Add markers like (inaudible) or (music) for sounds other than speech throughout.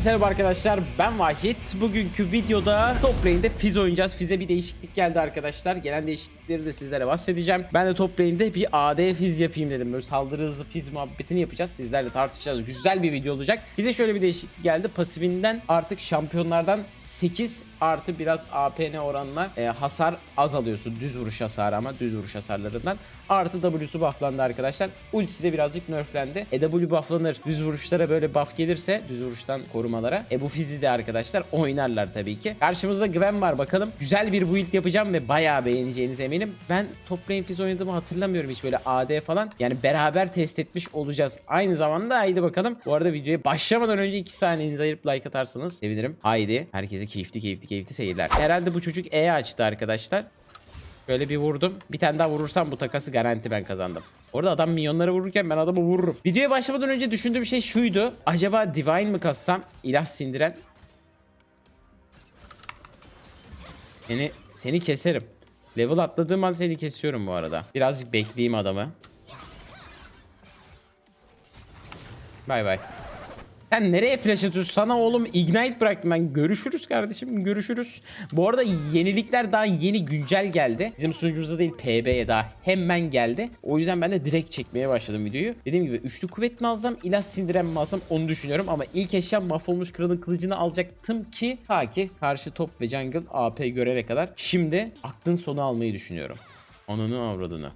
Herkese merhaba arkadaşlar ben Vahit. Bugünkü videoda top lane'de Fizz oynayacağız. Fizz'e bir değişiklik geldi arkadaşlar. Gelen değişiklikleri de sizlere bahsedeceğim. Ben de top lane'de bir AD Fizz yapayım dedim. Böyle saldırı hızlı Fizz muhabbetini yapacağız. Sizlerle tartışacağız. Güzel bir video olacak. Bize şöyle bir değişiklik geldi. Pasifinden artık şampiyonlardan 8 artı biraz APN oranla e, hasar azalıyorsun Düz vuruş hasarı ama düz vuruş hasarlarından Artı W'su bufflandı arkadaşlar Ultisi de birazcık nerflendi E W bufflanır düz vuruşlara böyle buff gelirse düz vuruştan korumalara e bu fizi de arkadaşlar oynarlar tabii ki. Karşımızda Gwen var bakalım. Güzel bir build yapacağım ve bayağı beğeneceğinize eminim. Ben top lane fiz oynadığımı hatırlamıyorum hiç böyle AD falan. Yani beraber test etmiş olacağız. Aynı zamanda haydi bakalım. Bu arada videoya başlamadan önce 2 saniyenizi ayırıp like atarsanız sevinirim. Haydi. Herkese keyifli keyifli keyifli seyirler. Herhalde bu çocuk E açtı arkadaşlar. Böyle bir vurdum. Bir tane daha vurursam bu takası garanti ben kazandım. Orada adam milyonlara vururken ben adamı vururum. Videoya başlamadan önce düşündüğüm şey şuydu. Acaba Divine mi kassam? İlah sindiren. Seni, seni keserim. Level atladığım an seni kesiyorum bu arada. Birazcık bekleyeyim adamı. Bay bay. Sen nereye flash atıyorsun? Sana oğlum ignite bıraktım ben. Görüşürüz kardeşim. Görüşürüz. Bu arada yenilikler daha yeni güncel geldi. Bizim sunucumuzda değil PB'ye daha hemen geldi. O yüzden ben de direkt çekmeye başladım videoyu. Dediğim gibi üçlü kuvvet mi alsam, ilah sindiren mi alsam onu düşünüyorum. Ama ilk eşya mahvolmuş kralın kılıcını alacaktım ki ta ki karşı top ve jungle AP görene kadar. Şimdi aklın sonu almayı düşünüyorum. Ananı avradını.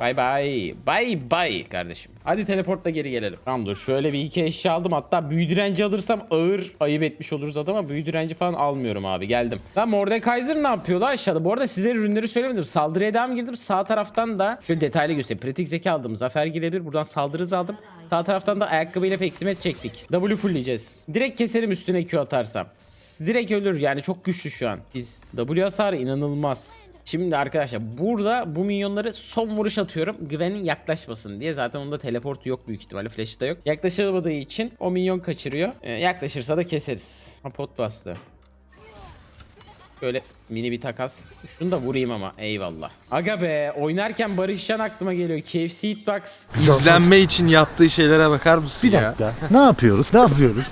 Bay bay. Bay bay kardeşim. Hadi teleportla geri gelelim. Tamam dur şöyle bir iki eşya aldım. Hatta büyü direnci alırsam ağır ayıp etmiş oluruz adama. Büyü direnci falan almıyorum abi geldim. Lan Mordekaiser ne yapıyor lan aşağıda? Bu arada size ürünleri söylemedim. Saldırıya devam girdim. Sağ taraftan da şöyle detaylı göstereyim. Pratik zeka aldım. Zafer girebilir. Buradan saldırı aldım. Sağ taraftan da ayakkabıyla peksimet çektik. W fullleyeceğiz. Direkt keserim üstüne Q atarsam. Direkt ölür yani çok güçlü şu an. Biz W hasarı inanılmaz. Şimdi arkadaşlar burada bu minyonları son vuruş atıyorum. Gwen'in yaklaşmasın diye. Zaten onda teleport yok büyük ihtimalle. Flash'ı da yok. Yaklaşamadığı için o minyon kaçırıyor. Ee, yaklaşırsa da keseriz. Ha pot bastı. Böyle mini bir takas. Şunu da vurayım ama eyvallah. Aga be oynarken Barışcan aklıma geliyor. KFC Hitbox. İzlenme için yaptığı şeylere bakar mısın Bir ya? dakika. Ne yapıyoruz? Ne yapıyoruz?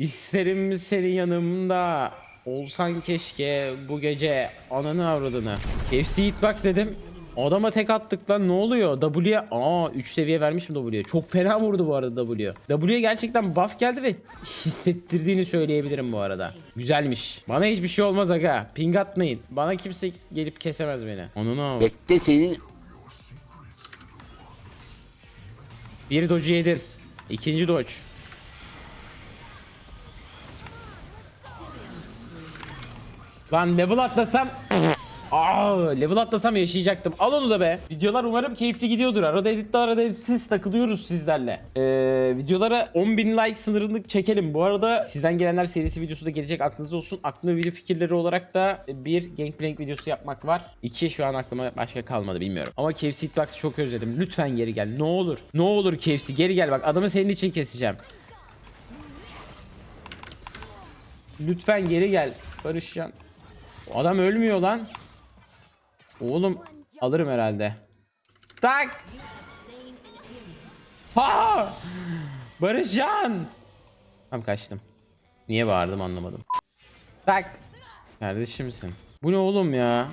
İsterim senin yanımda. Olsan keşke bu gece ananı avradını. KFC Hitbox dedim. Adama tek attık lan ne oluyor? W'ye aa 3 seviye vermişim W'ye. Çok fena vurdu bu arada W. W'ye gerçekten buff geldi ve hissettirdiğini söyleyebilirim bu arada. Güzelmiş. Bana hiçbir şey olmaz aga. Ping atmayın. Bana kimse gelip kesemez beni. Ananı av. Bekle senin Bir dodge yedir. İkinci dodge. Lan level atlasam Aa, level atlasam yaşayacaktım. Al onu da be. Videolar umarım keyifli gidiyordur. Arada editli arada editsiz takılıyoruz sizlerle. Ee, videolara 10.000 like sınırını çekelim. Bu arada sizden gelenler serisi videosu da gelecek. Aklınızda olsun. Aklımda video fikirleri olarak da bir Gangplank videosu yapmak var. İki şu an aklıma başka kalmadı bilmiyorum. Ama KFC Hitbox'ı çok özledim. Lütfen geri gel. Ne olur. Ne olur KFC geri gel. Bak adamı senin için keseceğim. Lütfen geri gel. Barışcan. O adam ölmüyor lan. Oğlum alırım herhalde. Tak. Ha! Barışcan. Tam kaçtım. Niye bağırdım anlamadım. Tak. Kardeşimsin. Bu ne oğlum ya?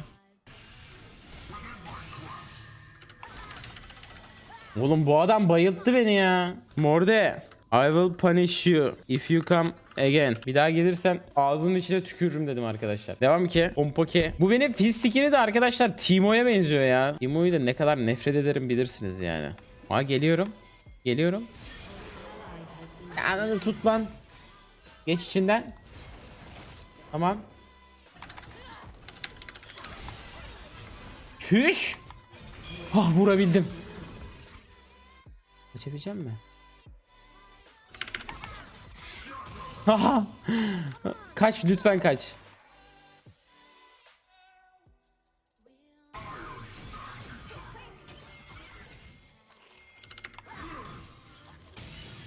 Oğlum bu adam bayılttı beni ya. Morde. I will punish you if you come again. Bir daha gelirsen ağzının içine tükürürüm dedim arkadaşlar. Devam ki. Pompoke. Bu benim fisikini de arkadaşlar Timo'ya benziyor ya. Timo'yu da ne kadar nefret ederim bilirsiniz yani. Ha geliyorum. Geliyorum. Ananı tut lan. Geç içinden. Tamam. Çüş. Ah vurabildim. Kaçabileceğim mi? (laughs) kaç lütfen kaç.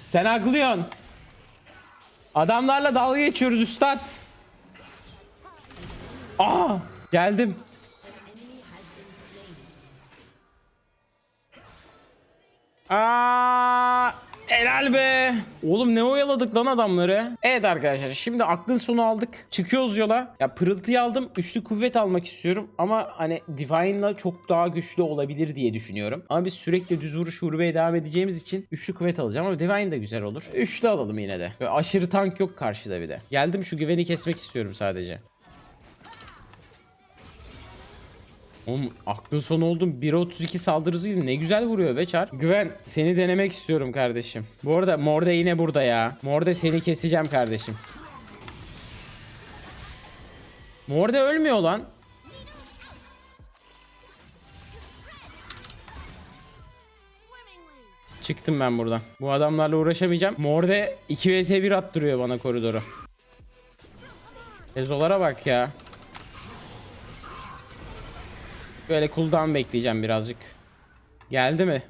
Sen haklıyorsun. Adamlarla dalga geçiyoruz üstad. Aa, geldim. Aa, helal be. Oğlum ne oyaladık lan adamları. Evet arkadaşlar şimdi aklın sonu aldık. Çıkıyoruz yola. Ya pırıltıyı aldım. Üçlü kuvvet almak istiyorum. Ama hani Divine'la çok daha güçlü olabilir diye düşünüyorum. Ama biz sürekli düz vuruş vurmaya devam edeceğimiz için üçlü kuvvet alacağım. Ama Divine de güzel olur. Üçlü alalım yine de. Böyle aşırı tank yok karşıda bir de. Geldim şu güveni kesmek istiyorum sadece. Oğlum aklın sonu oldum. 1.32 saldırısıyla ne güzel vuruyor be. Güven seni denemek istiyorum kardeşim. Bu arada Morde yine burada ya. Morde seni keseceğim kardeşim. Morde ölmüyor lan. Çıktım ben buradan. Bu adamlarla uğraşamayacağım. Morde 2 vs 1 attırıyor bana koridoru. Ezolara bak ya. Böyle cooldown bekleyeceğim birazcık. Geldi mi?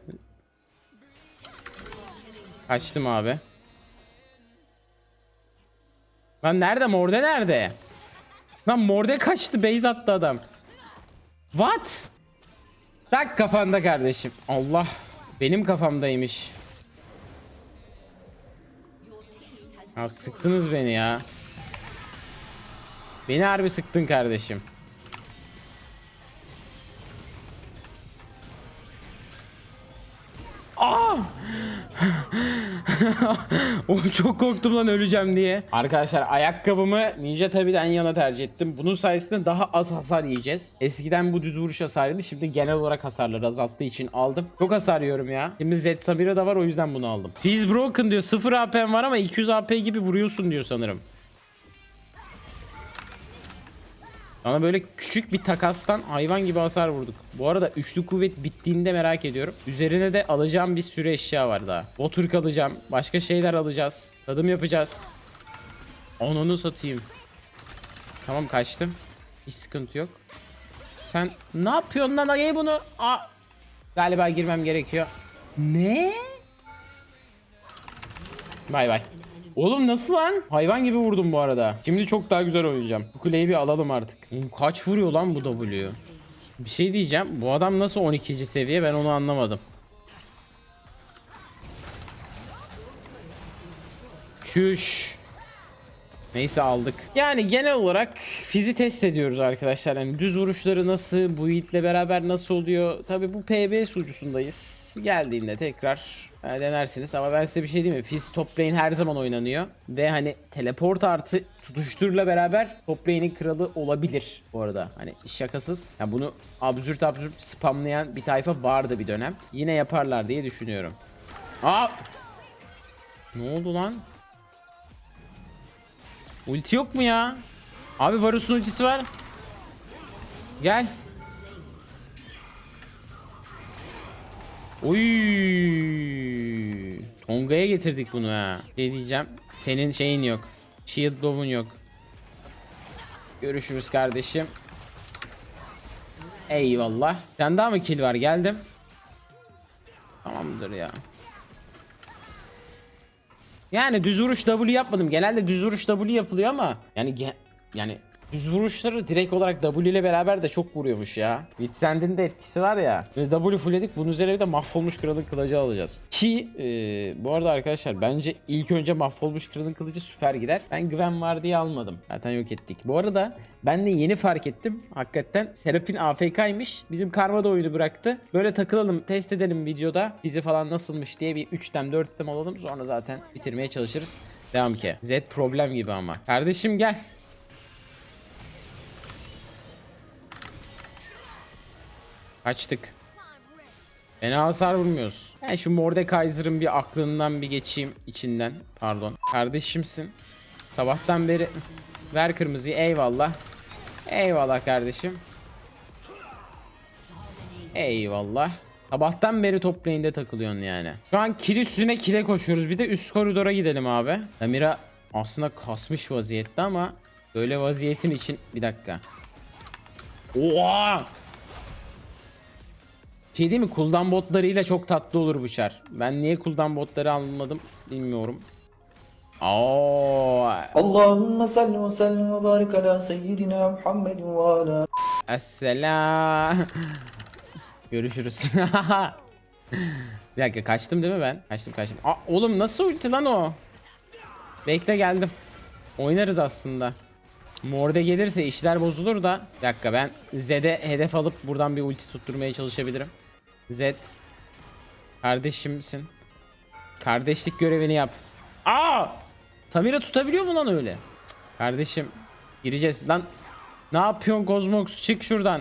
Kaçtım abi. Lan nerede? Morde nerede? Lan Morde kaçtı. Base attı adam. What? Tak kafanda kardeşim. Allah. Benim kafamdaymış. Ya sıktınız beni ya. Beni harbi sıktın kardeşim. (laughs) Oğlum çok korktum lan öleceğim diye. Arkadaşlar ayakkabımı Ninja Tabi'den yana tercih ettim. Bunun sayesinde daha az hasar yiyeceğiz. Eskiden bu düz vuruş hasarıydı. Şimdi genel olarak hasarları azalttığı için aldım. Çok hasar yiyorum ya. Şimdi Z Samira da var o yüzden bunu aldım. Fizz Broken diyor 0 AP'm var ama 200 AP gibi vuruyorsun diyor sanırım. Bana böyle küçük bir takastan hayvan gibi hasar vurduk. Bu arada üçlü kuvvet bittiğinde merak ediyorum. Üzerine de alacağım bir sürü eşya var daha. Oturk alacağım. Başka şeyler alacağız. Tadım yapacağız. Onunu satayım. Tamam kaçtım. Hiç sıkıntı yok. Sen ne yapıyorsun lan ayı bunu? Aa, galiba girmem gerekiyor. Ne? Bay bay. Oğlum nasıl lan? Hayvan gibi vurdum bu arada. Şimdi çok daha güzel oynayacağım. Bu kuleyi bir alalım artık. Kaç vuruyor lan bu W? Bir şey diyeceğim. Bu adam nasıl 12. seviye ben onu anlamadım. Çüş. Neyse aldık. Yani genel olarak fizi test ediyoruz arkadaşlar. Yani düz vuruşları nasıl, bu ile beraber nasıl oluyor? Tabi bu PB sucusundayız. Geldiğinde tekrar e, denersiniz ama ben size bir şey diyeyim mi? Fizz top lane her zaman oynanıyor. Ve hani teleport artı tutuşturla beraber top lane'in kralı olabilir bu arada. Hani şakasız. Yani bunu absürt absürt spamlayan bir tayfa vardı bir dönem. Yine yaparlar diye düşünüyorum. Aa! Ne oldu lan? Ulti yok mu ya? Abi Varus'un ultisi var. Gel. Oy. Tonga'ya getirdik bunu ha. Ne diyeceğim? Senin şeyin yok. Shield Bow'un yok. Görüşürüz kardeşim. Eyvallah. Sen daha mı kill var? Geldim. Tamamdır ya. Yani düz vuruş W yapmadım. Genelde düz vuruş W yapılıyor ama yani yani düz vuruşları direkt olarak W ile beraber de çok vuruyormuş ya. Witsend'in de etkisi var ya. W fullledik. Bunun üzerine bir de mahvolmuş kralın kılıcı alacağız. Ki e, bu arada arkadaşlar bence ilk önce mahvolmuş kralın kılıcı süper gider. Ben güven var diye almadım. Zaten yok ettik. Bu arada ben de yeni fark ettim. Hakikaten Serap'in AFK'ymış. Bizim karma da oyunu bıraktı. Böyle takılalım test edelim videoda. Bizi falan nasılmış diye bir 3 tem 4 tem alalım. Sonra zaten bitirmeye çalışırız. Devam ki. Z problem gibi ama. Kardeşim gel. Kaçtık. Fena hasar vurmuyoruz. Ben şu Mordekaiser'ın bir aklından bir geçeyim içinden. Pardon. Kardeşimsin. Sabahtan beri ver kırmızıyı eyvallah. Eyvallah kardeşim. Eyvallah. Sabahtan beri top lane'de takılıyorsun yani. Şu an kill üstüne kile koşuyoruz. Bir de üst koridora gidelim abi. Amira aslında kasmış vaziyette ama böyle vaziyetin için bir dakika. Oha! şey değil mi? Cooldown botlarıyla çok tatlı olur bu şar. Ben niye cooldown botları almadım bilmiyorum. Oo. Allahümme salli ve sellim ve barik ala seyyidina Muhammedin ve ala Esselam. Görüşürüz. (laughs) bir dakika kaçtım değil mi ben? Kaçtım kaçtım. Aa, oğlum nasıl ulti lan o? Bekle geldim. Oynarız aslında. Morde gelirse işler bozulur da. Bir dakika ben Z'de hedef alıp buradan bir ulti tutturmaya çalışabilirim. Zed. Kardeşimsin. Kardeşlik görevini yap. Aa! Samira tutabiliyor mu lan öyle? Kardeşim. Gireceğiz lan. Ne yapıyorsun Kozmox? Çık şuradan.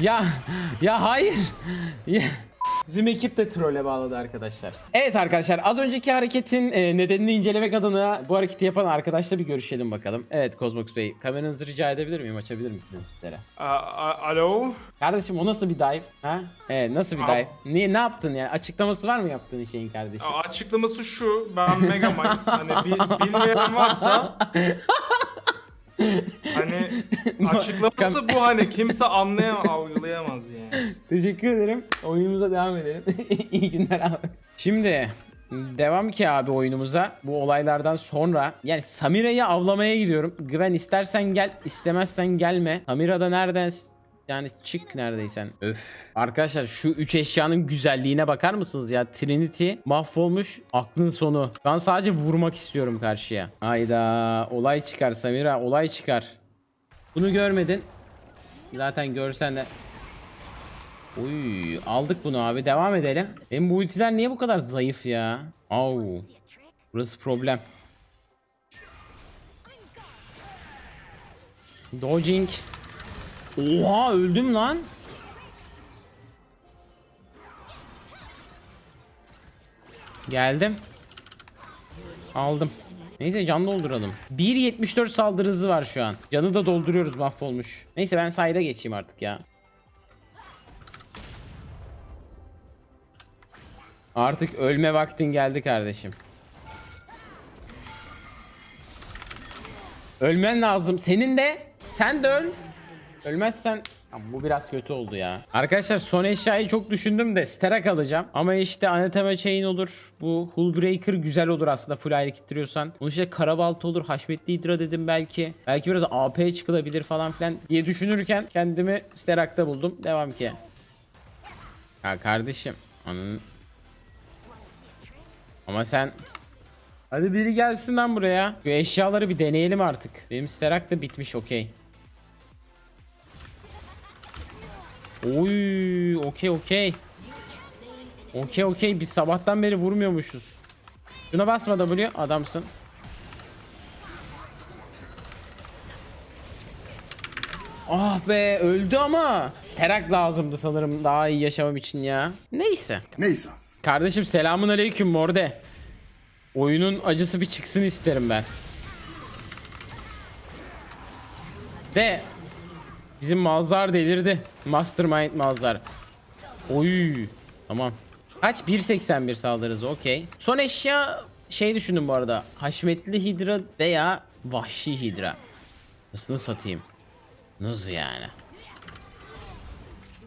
Ya ya hayır. Ya. Bizim ekip de trole bağladı arkadaşlar. Evet arkadaşlar az önceki hareketin e, nedenini incelemek adına bu hareketi yapan arkadaşla bir görüşelim bakalım. Evet Kozmox Bey kameranızı rica edebilir miyim? Açabilir misiniz bizlere? A- a- Alo? Kardeşim o nasıl bir dive? Ha? Evet nasıl bir dive? Niye, ne yaptın ya? Açıklaması var mı yaptığın şeyin kardeşim? A- Açıklaması şu. Ben Megamind. hani bi- bilmeyen varsa (laughs) hani (laughs) açıklaması bu hani kimse anlayamaz, algılayamaz yani. Teşekkür ederim. Oyunumuza devam edelim. (laughs) İyi günler abi. Şimdi devam ki abi oyunumuza bu olaylardan sonra yani Samira'yı avlamaya gidiyorum. Güven istersen gel istemezsen gelme. Samira da nereden yani çık neredeysen. Öf. Arkadaşlar şu üç eşyanın güzelliğine bakar mısınız ya? Trinity mahvolmuş aklın sonu. Ben sadece vurmak istiyorum karşıya. Hayda olay çıkar Samira olay çıkar. Bunu görmedin. Zaten görsen de Uy, aldık bunu abi. Devam edelim. Benim bu ultiler niye bu kadar zayıf ya? Au. Burası problem. Dodging. Oha öldüm lan. Geldim. Aldım. Neyse can dolduralım. 1.74 saldırı hızı var şu an. Canı da dolduruyoruz mahvolmuş. Neyse ben sayda geçeyim artık ya. Artık ölme vaktin geldi kardeşim. Ölmen lazım. Senin de sen de öl. Ölmezsen Ya bu biraz kötü oldu ya. Arkadaşlar son eşyayı çok düşündüm de Sterak alacağım. Ama işte Anathema Chain olur. Bu Hullbreaker güzel olur aslında full ayrı gittiriyorsan. Onun işte Karabalta olur. Haşmetli Hydra dedim belki. Belki biraz AP çıkılabilir falan filan diye düşünürken kendimi Sterak'ta buldum. Devam ki. Ya kardeşim. Onun ama sen Hadi biri gelsin lan buraya. Şu eşyaları bir deneyelim artık. Benim sterak da bitmiş okey. Oy, okey okey. Okey okey biz sabahtan beri vurmuyormuşuz. Şuna basma W adamsın. Ah be öldü ama. Sterak lazımdı sanırım daha iyi yaşamam için ya. Neyse. Neyse. Kardeşim selamun aleyküm morde. Oyunun acısı bir çıksın isterim ben. De bizim Malzar delirdi. Mastermind Malzar. Oy. Tamam. Kaç? 1.81 saldırırız okey. Son eşya şey düşündüm bu arada. Haşmetli Hidra veya Vahşi Hidra. Nasıl satayım? Nasıl yani?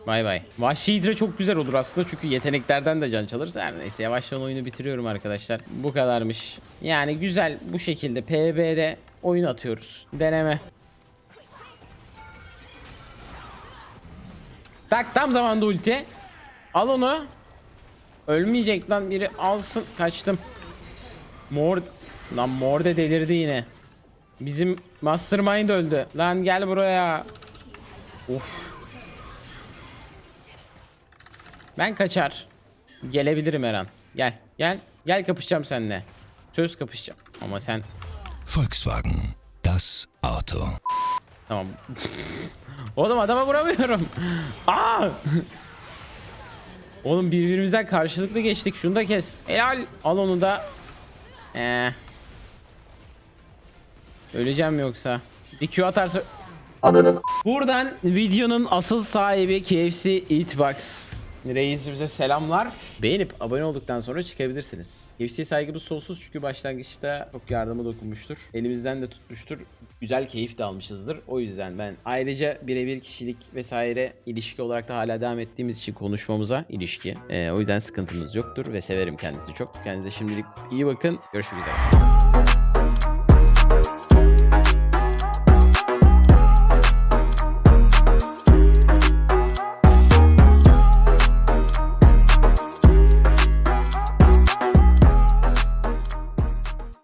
Bay bay. Vahşi Hidra çok güzel olur aslında çünkü yeteneklerden de can çalırsa her neyse yavaştan oyunu bitiriyorum arkadaşlar. Bu kadarmış. Yani güzel bu şekilde PB'de oyun atıyoruz. Deneme. Tak tam zamanda ulti. Al onu. Ölmeyecek lan biri alsın. Kaçtım. Mor lan mor de delirdi yine. Bizim Mastermind öldü. Lan gel buraya. Of. Ben kaçar. Gelebilirim her an. Gel. Gel. Gel kapışacağım seninle. Söz kapışacağım. Ama sen Volkswagen. Das Auto. Tamam. Oğlum adama vuramıyorum. Aa! Oğlum birbirimizden karşılıklı geçtik. Şunu da kes. Helal. Al onu da. Ee. Öleceğim yoksa. Bir Q atarsa... Buradan videonun asıl sahibi KFC Eatbox. Reisimize selamlar. Beğenip abone olduktan sonra çıkabilirsiniz. KFC'ye saygımız sonsuz çünkü başlangıçta çok yardımı dokunmuştur. Elimizden de tutmuştur. Güzel keyif de almışızdır. O yüzden ben ayrıca birebir kişilik vesaire ilişki olarak da hala devam ettiğimiz için konuşmamıza ilişki. Ee, o yüzden sıkıntımız yoktur ve severim kendisi çok. Kendinize şimdilik iyi bakın. Görüşmek üzere.